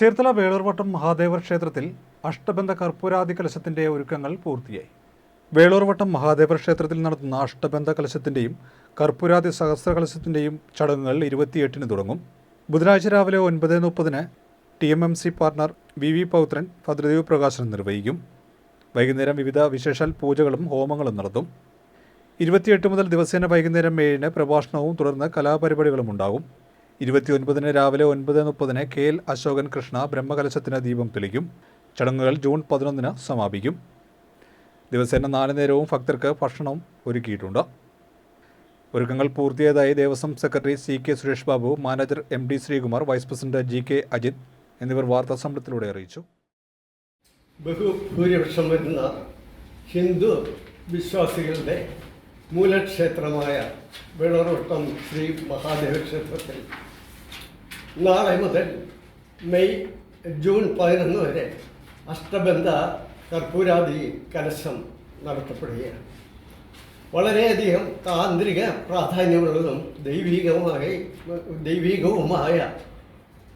ചേർത്തല വേളൂർവട്ടം മഹാദേവർ ക്ഷേത്രത്തിൽ അഷ്ടബന്ധ കർപ്പൂരാദി കലശത്തിന്റെ ഒരുക്കങ്ങൾ പൂർത്തിയായി. വേളൂർവട്ടം മഹാദേവ ക്ഷേത്രത്തിൽ നടത്തുന്ന അഷ്ടബന്ധ കലശത്തിന്റെയും കർപ്പൂരാദി സഹസ്ര കലശത്തിന്റെയും ചടങ്ങുകൾ ഇരുപത്തിയെട്ടിന് തുടങ്ങും. ബുധനാഴ്ച രാവിലെ ഒൻപത് മുപ്പതിന് T M M C partner V V പൗത്രൻ Bhadradev പ്രകാശനം നിർവഹിക്കും. വൈകുന്നേരം വിവിധ വിശേഷാൽ പൂജകളും ഹോമങ്ങളും നടത്തും. ഇരുപത്തിയെട്ട് മുതൽ ദിവസേന വൈകുന്നേരം ഏഴിന് പ്രഭാഷണവും തുടർന്ന് കലാപരിപാടികളും ഉണ്ടാകും. ഇരുപത്തിയൊൻപതിന് രാവിലെ ഒൻപത് മുപ്പതിന് കെ എൽ അശോകൻ കൃഷ്ണ ബ്രഹ്മകലശത്തിന് ദീപം തെളിക്കും. ചടങ്ങുകൾ ജൂൺ പതിനൊന്നിന് സമാപിക്കും. ദിവസേന നാല് നേരവും ഭക്തർക്ക് ഭക്ഷണം ഒരുക്കിയിട്ടുണ്ട്. ഒരുക്കങ്ങൾ പൂർത്തിയായതായി Devaswom secretary C K Suresh Babu manager M D Sreekumar vice president G K Ajith എന്നിവർ വാർത്താ സമ്മേളനത്തിലൂടെ അറിയിച്ചു. ബഹുഭൂരിപക്ഷം വരുന്ന ഹിന്ദു വിശ്വാസികളുടെ മൂലക്ഷേത്രമായ വിളറോട്ടം ശ്രീ മഹാദേവ ക്ഷേത്രത്തിൽ നാളെ മുതൽ മെയ് ജൂൺ പതിനൊന്ന് വരെ അഷ്ടബന്ധ കർപ്പൂരാദി കലശം നടത്തപ്പെടുകയാണ്. വളരെയധികം താന്ത്രിക പ്രാധാന്യമുള്ളതും ദൈവികമായി ദൈവികവുമായ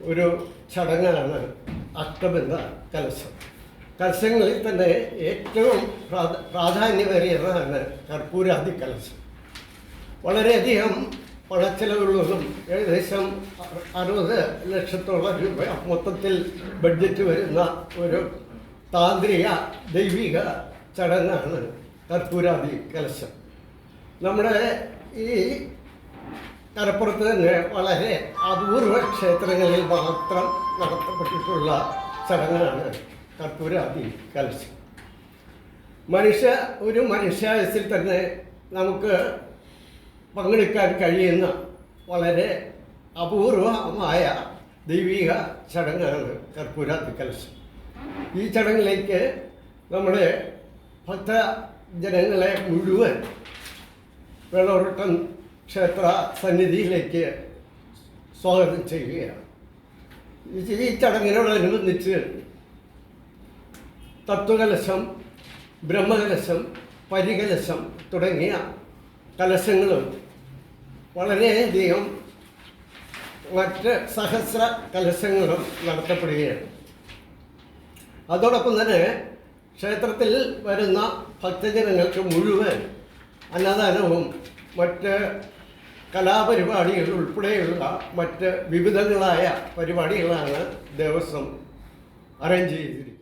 ഒരു ചടങ്ങാണ് അഷ്ടബന്ധ കലശം. കലശങ്ങളിൽ തന്നെ ഏറ്റവും പ്രാധ- പ്രാധാന്യമേറിയതാണ് കർപ്പൂരാദി കലശം. വളരെയധികം പണച്ചെലവുള്ളതും ഏകദേശം അറു- അറുപത് ലക്ഷത്തോളം രൂപ മൊത്തത്തിൽ ബഡ്ജറ്റ് വരുന്ന ഒരു താന്ത്രിക ദൈവിക ചടങ്ങാണ് കർപ്പൂരാതി കലശം. നമ്മുടെ ഈ കലപ്പുറത്ത് തന്നെ വളരെ അപൂർവ ക്ഷേത്രങ്ങളിൽ മാത്രം നടത്തപ്പെട്ടിട്ടുള്ള ചടങ്ങാണ് കർപ്പൂരാതി കലശം. മനുഷ്യ ഒരു മനുഷ്യായുസിൽ തന്നെ നമുക്ക് പങ്കെടുക്കാൻ കഴിയുന്ന വളരെ അപൂർവമായ ദൈവിക ചടങ്ങാണ് കർപ്പൂര കലശം ഈ ചടങ്ങിലേക്ക് നമ്മുടെ ഭക്തജനങ്ങളെ മുഴുവൻ വെള്ളവട്ടം ക്ഷേത്ര സന്നിധിയിലേക്ക് സ്വാഗതം ചെയ്യുകയാണ്. ഈ ചടങ്ങിനോടനുബന്ധിച്ച് തത്വകലശം ബ്രഹ്മകലശം പരികലശം തുടങ്ങിയ കലശങ്ങളും വളരെയധികം മറ്റ് സഹസ്ര കലശങ്ങളും നടത്തപ്പെടുകയാണ്. അതോടൊപ്പം തന്നെ ക്ഷേത്രത്തിൽ വരുന്ന ഭക്തജനങ്ങൾക്ക് മുഴുവൻ അന്നദാനവും മറ്റ് കലാപരിപാടികൾ ഉൾപ്പെടെയുള്ള മറ്റ് വിവിധങ്ങളായ പരിപാടികളാണ് ദേവസ്വം അറേഞ്ച് ചെയ്തിരിക്കുന്നത്.